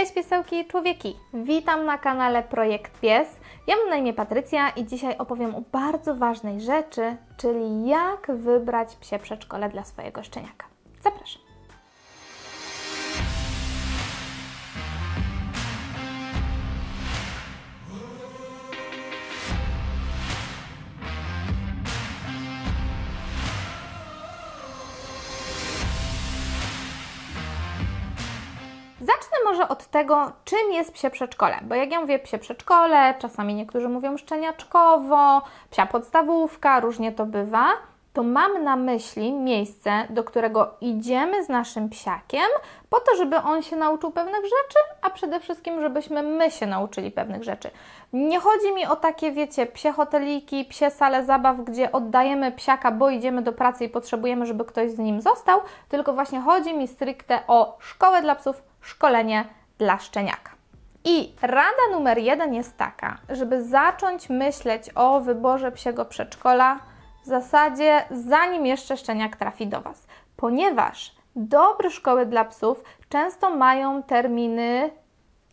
Cześć piesełki i człowieki! Witam na kanale Projekt Pies. Ja mam na imię Patrycja i dzisiaj opowiem o bardzo ważnej rzeczy, czyli jak wybrać psie przedszkole dla swojego szczeniaka. Zapraszam. Zacznę może od tego, czym jest psie przedszkole. Bo jak ja mówię psie przedszkole, czasami niektórzy mówią szczeniaczkowo, psia podstawówka, różnie to bywa, to mam na myśli miejsce, do którego idziemy z naszym psiakiem, po to, żeby on się nauczył pewnych rzeczy, a przede wszystkim, żebyśmy my się nauczyli pewnych rzeczy. Nie chodzi mi o takie, wiecie, psie hoteliki, psie sale zabaw, gdzie oddajemy psiaka, bo idziemy do pracy i potrzebujemy, żeby ktoś z nim został, tylko właśnie chodzi mi stricte o szkołę dla psów, szkolenie dla szczeniaka. I rada numer jeden jest taka, żeby zacząć myśleć o wyborze psiego przedszkola zasadzie zanim jeszcze szczeniak trafi do Was, ponieważ dobre szkoły dla psów często mają terminy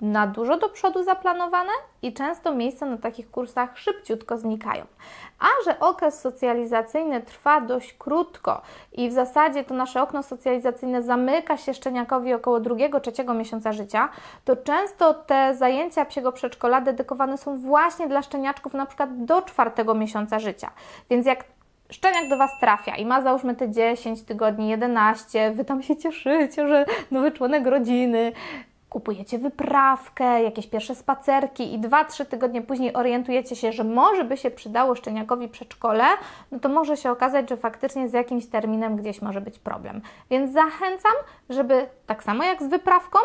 na dużo do przodu zaplanowane i często miejsca na takich kursach szybciutko znikają. A że okres socjalizacyjny trwa dość krótko i w zasadzie to nasze okno socjalizacyjne zamyka się szczeniakowi około drugiego, trzeciego miesiąca życia, to często te zajęcia psiego przedszkola dedykowane są właśnie dla szczeniaczków na przykład do czwartego miesiąca życia. Więc jak szczeniak do Was trafia i ma załóżmy te 10 tygodni, 11, Wy tam się cieszycie, że nowy członek rodziny, kupujecie wyprawkę, jakieś pierwsze spacerki i 2-3 tygodnie później orientujecie się, że może by się przydało szczeniakowi przedszkole, no to może się okazać, że faktycznie z jakimś terminem gdzieś może być problem. Więc zachęcam, żeby tak samo jak z wyprawką,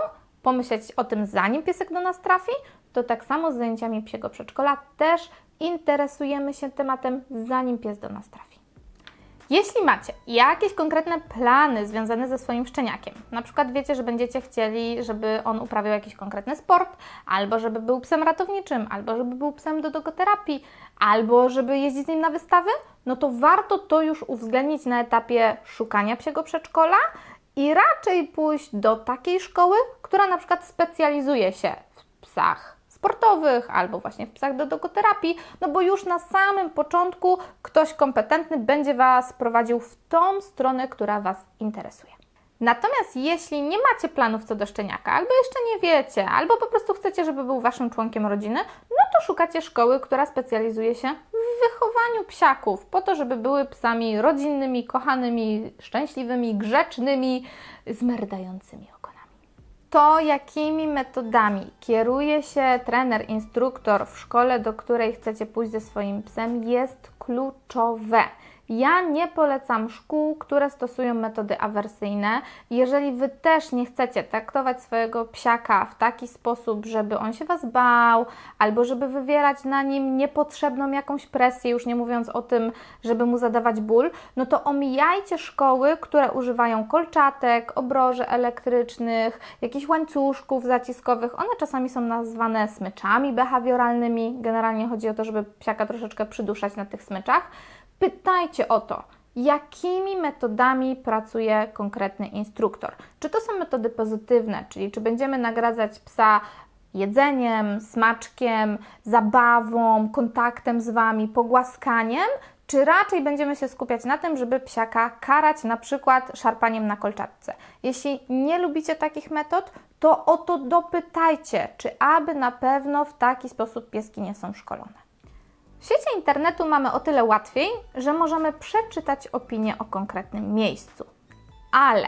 pomyśleć o tym zanim piesek do nas trafi, to tak samo z zajęciami psiego przedszkola też interesujemy się tematem zanim pies do nas trafi. Jeśli macie jakieś konkretne plany związane ze swoim szczeniakiem, na przykład wiecie, że będziecie chcieli, żeby on uprawiał jakiś konkretny sport, albo żeby był psem ratowniczym, albo żeby był psem do dogoterapii, albo żeby jeździć z nim na wystawy, no to warto to już uwzględnić na etapie szukania psiego przedszkola i raczej pójść do takiej szkoły, która na przykład specjalizuje się w psach sportowych albo właśnie w psach do dogoterapii, no bo już na samym początku ktoś kompetentny będzie Was prowadził w tą stronę, która Was interesuje. Natomiast jeśli nie macie planów co do szczeniaka, albo jeszcze nie wiecie, albo po prostu chcecie, żeby był Waszym członkiem rodziny, no to szukacie szkoły, która specjalizuje się w wychowaniu psiaków, po to, żeby były psami rodzinnymi, kochanymi, szczęśliwymi, grzecznymi, zmerdającymi. To, jakimi metodami kieruje się trener, instruktor w szkole, do której chcecie pójść ze swoim psem, jest kluczowe. Ja nie polecam szkół, które stosują metody awersyjne. Jeżeli Wy też nie chcecie traktować swojego psiaka w taki sposób, żeby on się Was bał, albo żeby wywierać na nim niepotrzebną jakąś presję, już nie mówiąc o tym, żeby mu zadawać ból, no to omijajcie szkoły, które używają kolczatek, obroży elektrycznych, jakichś łańcuszków zaciskowych. One czasami są nazwane smyczami behawioralnymi. Generalnie chodzi o to, żeby psiaka troszeczkę przyduszać na tych smyczach pytajcie o to, jakimi metodami pracuje konkretny instruktor. Czy to są metody pozytywne, czyli czy będziemy nagradzać psa jedzeniem, smaczkiem, zabawą, kontaktem z Wami, pogłaskaniem, czy raczej będziemy się skupiać na tym, żeby psiaka karać na przykład szarpaniem na kolczatce. Jeśli nie lubicie takich metod, to o to dopytajcie, czy aby na pewno w taki sposób pieski nie są szkolone. W świecie internetu mamy o tyle łatwiej, że możemy przeczytać opinię o konkretnym miejscu. Ale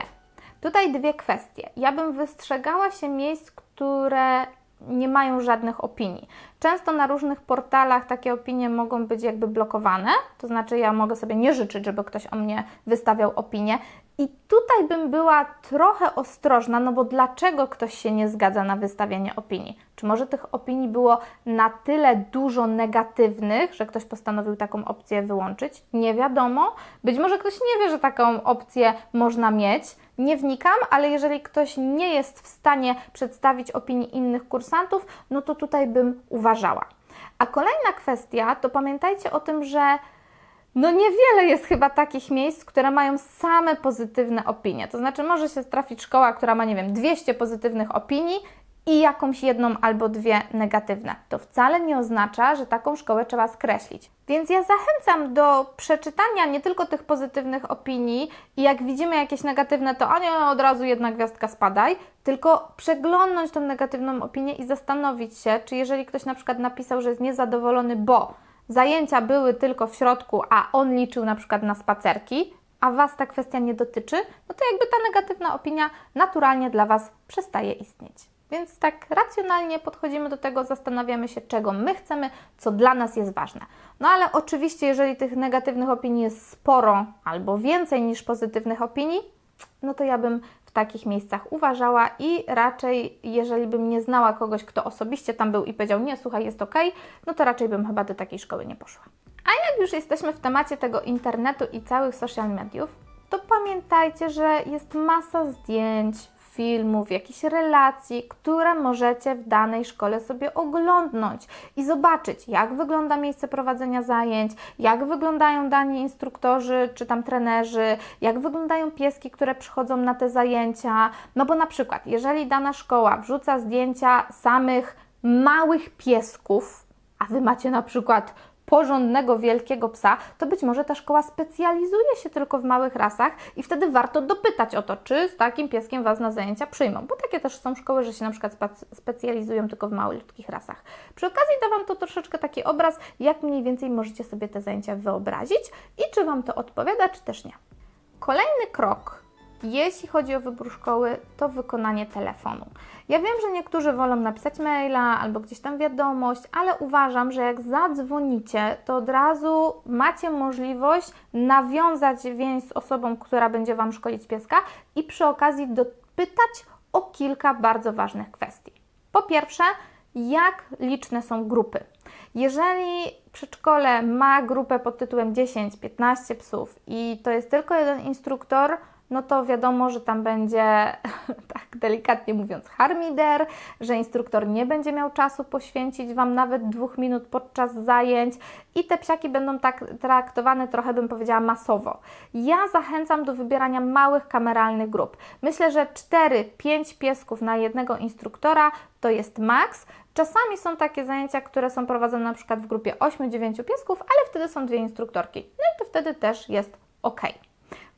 tutaj dwie kwestie. Ja bym wystrzegała się miejsc, które nie mają żadnych opinii. Często na różnych portalach takie opinie mogą być jakby blokowane, to znaczy ja mogę sobie nie życzyć, żeby ktoś o mnie wystawiał opinię. I tutaj bym była trochę ostrożna, no bo dlaczego ktoś się nie zgadza na wystawianie opinii? Czy może tych opinii było na tyle dużo negatywnych, że ktoś postanowił taką opcję wyłączyć? Nie wiadomo. Być może ktoś nie wie, że taką opcję można mieć. Nie wnikam, ale jeżeli ktoś nie jest w stanie przedstawić opinii innych kursantów, no to tutaj bym uważała. A kolejna kwestia to pamiętajcie o tym, że no niewiele jest chyba takich miejsc, które mają same pozytywne opinie. To znaczy może się trafić szkoła, która ma, nie wiem, 200 pozytywnych opinii i jakąś jedną albo dwie negatywne. To wcale nie oznacza, że taką szkołę trzeba skreślić. Więc ja zachęcam do przeczytania nie tylko tych pozytywnych opinii i jak widzimy jakieś negatywne, to a nie, od razu jedna gwiazdka spadaj, tylko przeglądnąć tą negatywną opinię i zastanowić się, czy jeżeli ktoś na przykład napisał, że jest niezadowolony, bo zajęcia były tylko w środku, a on liczył na przykład na spacerki, a Was ta kwestia nie dotyczy, no to jakby ta negatywna opinia naturalnie dla Was przestaje istnieć. Więc tak racjonalnie podchodzimy do tego, zastanawiamy się, czego my chcemy, co dla nas jest ważne. No ale oczywiście, jeżeli tych negatywnych opinii jest sporo albo więcej niż pozytywnych opinii, no to ja bym w takich miejscach uważała i raczej, jeżeli bym nie znała kogoś, kto osobiście tam był i powiedział, nie, słuchaj, jest ok, no to raczej bym chyba do takiej szkoły nie poszła. A jak już jesteśmy w temacie tego internetu i całych social mediów, to pamiętajcie, że jest masa zdjęć, filmów, jakichś relacji, które możecie w danej szkole sobie oglądnąć i zobaczyć, jak wygląda miejsce prowadzenia zajęć, jak wyglądają dani instruktorzy czy tam trenerzy, jak wyglądają pieski, które przychodzą na te zajęcia. No bo na przykład, jeżeli dana szkoła wrzuca zdjęcia samych małych piesków, a wy macie na przykład porządnego, wielkiego psa, to być może ta szkoła specjalizuje się tylko w małych rasach i wtedy warto dopytać o to, czy z takim pieskiem Was na zajęcia przyjmą, bo takie też są szkoły, że się na przykład specjalizują tylko w malutkich rasach. Przy okazji da Wam to troszeczkę taki obraz, jak mniej więcej możecie sobie te zajęcia wyobrazić i czy Wam to odpowiada, czy też nie. Kolejny krok jeśli chodzi o wybór szkoły, to wykonanie telefonu. Ja wiem, że niektórzy wolą napisać maila albo gdzieś tam wiadomość, ale uważam, że jak zadzwonicie, to od razu macie możliwość nawiązać więź z osobą, która będzie Wam szkolić pieska i przy okazji dopytać o kilka bardzo ważnych kwestii. Po pierwsze, jak liczne są grupy. Jeżeli przedszkole ma grupę pod tytułem 10-15 psów i to jest tylko jeden instruktor, no to wiadomo, że tam będzie, tak delikatnie mówiąc, harmider, że instruktor nie będzie miał czasu poświęcić Wam nawet dwóch minut podczas zajęć i te psiaki będą tak traktowane trochę, bym powiedziała, masowo. Ja zachęcam do wybierania małych kameralnych grup. Myślę, że 4-5 piesków na jednego instruktora to jest maks. Czasami są takie zajęcia, które są prowadzone na przykład w grupie 8-9 piesków, ale wtedy są dwie instruktorki. No i to wtedy też jest ok.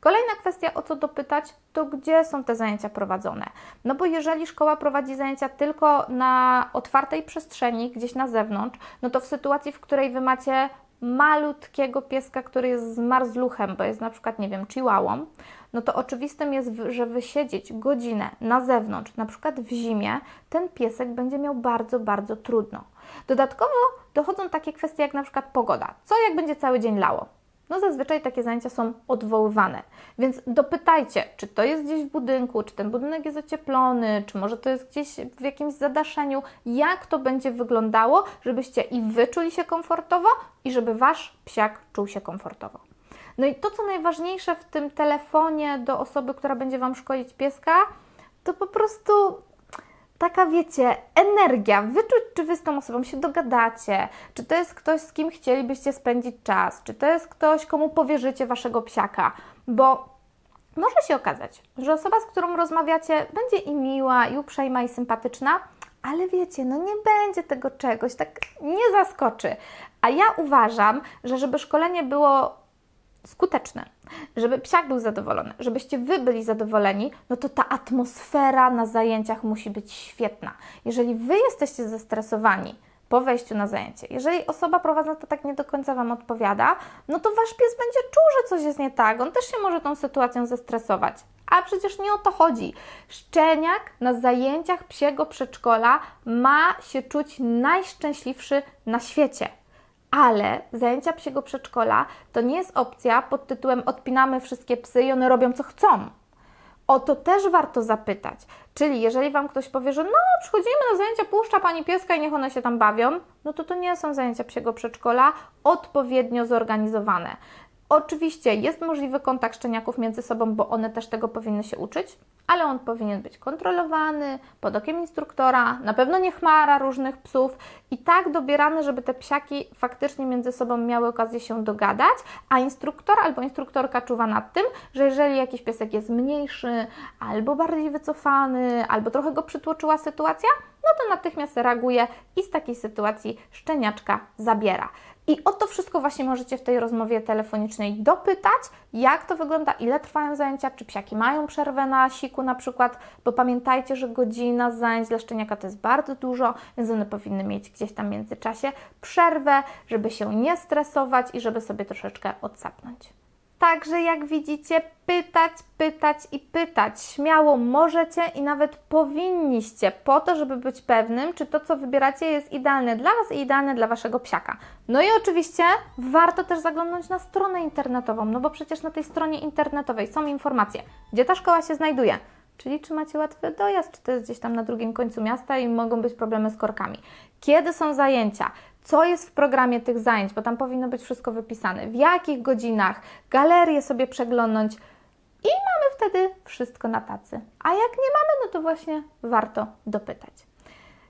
Kolejna kwestia, o co dopytać, to gdzie są te zajęcia prowadzone. No bo jeżeli szkoła prowadzi zajęcia tylko na otwartej przestrzeni, gdzieś na zewnątrz, no to w sytuacji, w której Wy macie malutkiego pieska, który jest z marzluchem, bo jest na przykład, nie wiem, chihuahuą, no to oczywistym jest, że wysiedzieć godzinę na zewnątrz, na przykład w zimie, ten piesek będzie miał bardzo, bardzo trudno. Dodatkowo dochodzą takie kwestie jak na przykład pogoda. Co jak będzie cały dzień lało? No zazwyczaj takie zajęcia są odwoływane. Więc dopytajcie, czy to jest gdzieś w budynku, czy ten budynek jest ocieplony, czy może to jest gdzieś w jakimś zadaszeniu, jak to będzie wyglądało, żebyście i wy czuli się komfortowo, i żeby wasz psiak czuł się komfortowo. No i to, co najważniejsze w tym telefonie do osoby, która będzie Wam szkolić pieska, to po prostu taka, wiecie, energia, wyczuć, czy wy z tą osobą się dogadacie, czy to jest ktoś, z kim chcielibyście spędzić czas, czy to jest ktoś, komu powierzycie waszego psiaka, bo może się okazać, że osoba, z którą rozmawiacie, będzie i miła, i uprzejma, i sympatyczna, ale wiecie, no nie będzie tego czegoś, tak nie zaskoczy. A ja uważam, że żeby szkolenie było skuteczne, żeby psiak był zadowolony, żebyście Wy byli zadowoleni, no to ta atmosfera na zajęciach musi być świetna. Jeżeli Wy jesteście zestresowani po wejściu na zajęcie, jeżeli osoba prowadząca to tak nie do końca Wam odpowiada, no to Wasz pies będzie czuł, że coś jest nie tak, on też się może tą sytuacją zestresować. A przecież nie o to chodzi. Szczeniak na zajęciach psiego przedszkola ma się czuć najszczęśliwszy na świecie ale zajęcia psiego przedszkola to nie jest opcja pod tytułem odpinamy wszystkie psy i one robią co chcą. O to też warto zapytać. Czyli jeżeli Wam ktoś powie, że no przychodzimy na zajęcia, puszcza Pani pieska i niech one się tam bawią, no to to nie są zajęcia psiego przedszkola odpowiednio zorganizowane. Oczywiście jest możliwy kontakt szczeniaków między sobą, bo one też tego powinny się uczyć, ale on powinien być kontrolowany pod okiem instruktora, na pewno nie chmara różnych psów i tak dobierane, żeby te psiaki faktycznie między sobą miały okazję się dogadać, a instruktor albo instruktorka czuwa nad tym, że jeżeli jakiś piesek jest mniejszy, albo bardziej wycofany, albo trochę go przytłoczyła sytuacja, no to natychmiast reaguje i z takiej sytuacji szczeniaczka zabiera. I o to wszystko właśnie możecie w tej rozmowie telefonicznej dopytać, jak to wygląda, ile trwają zajęcia, czy psiaki mają przerwę na siku na przykład, bo pamiętajcie, że godzina zajęć dla szczeniaka to jest bardzo dużo, więc one powinny mieć gdzieś tam w międzyczasie przerwę, żeby się nie stresować i żeby sobie troszeczkę odsapnąć. Także jak widzicie, pytać, pytać i pytać. Śmiało możecie i nawet powinniście, po to, żeby być pewnym, czy to, co wybieracie, jest idealne dla Was i idealne dla Waszego psiaka. No i oczywiście warto też zaglądnąć na stronę internetową, no bo przecież na tej stronie internetowej są informacje, gdzie ta szkoła się znajduje. Czyli czy macie łatwy dojazd, czy to jest gdzieś tam na drugim końcu miasta i mogą być problemy z korkami. Kiedy są zajęcia, co jest w programie tych zajęć, bo tam powinno być wszystko wypisane, w jakich godzinach, galerię sobie przeglądnąć i mamy wtedy wszystko na tacy. A jak nie mamy, no to właśnie warto dopytać.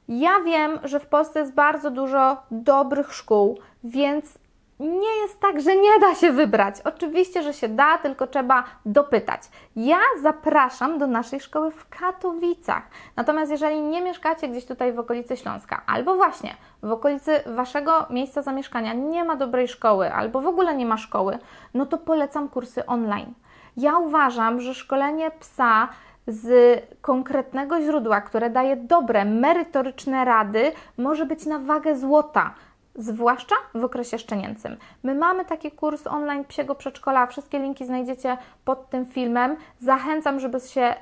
Ja wiem, że w Polsce jest bardzo dużo dobrych szkół, więc nie jest tak, że nie da się wybrać. Oczywiście, że się da, tylko trzeba dopytać. Ja zapraszam do naszej szkoły w Katowicach. Natomiast jeżeli nie mieszkacie gdzieś tutaj w okolicy Śląska, albo właśnie w okolicy waszego miejsca zamieszkania nie ma dobrej szkoły, albo w ogóle nie ma szkoły, no to polecam kursy online. Ja uważam, że szkolenie psa z konkretnego źródła, które daje dobre, merytoryczne rady, może być na wagę złota zwłaszcza w okresie szczenięcym. My mamy taki kurs online psiego przedszkola, wszystkie linki znajdziecie pod tym filmem. Zachęcam, żeby się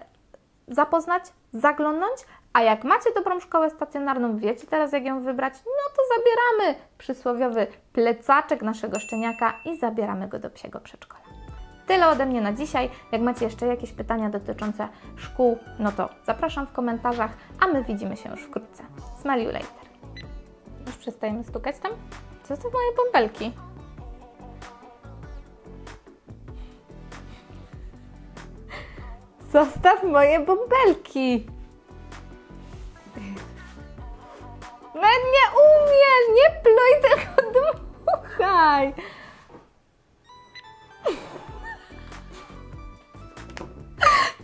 zapoznać, zaglądnąć, a jak macie dobrą szkołę stacjonarną, wiecie teraz jak ją wybrać, no to zabieramy przysłowiowy plecaczek naszego szczeniaka i zabieramy go do psiego przedszkola. Tyle ode mnie na dzisiaj. Jak macie jeszcze jakieś pytania dotyczące szkół, no to zapraszam w komentarzach, a my widzimy się już wkrótce. Smile you later. Przestajemy stukać tam? Co to moje bąbelki? Zostaw moje bąbelki! No nie umiesz! Nie pluj, tylko dmuchaj!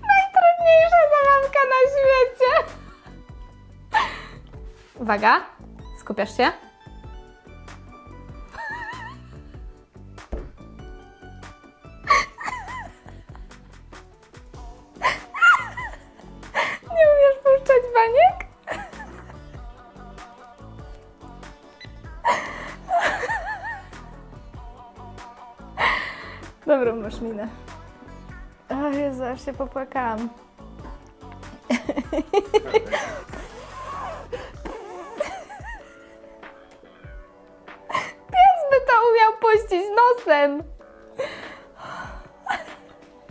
Najtrudniejsza zabawka na świecie! Uwaga, skupiasz się? Nie umiesz puszczać baniek? Dobrą masz minę. O Jezu, aż się popłakałam. Pies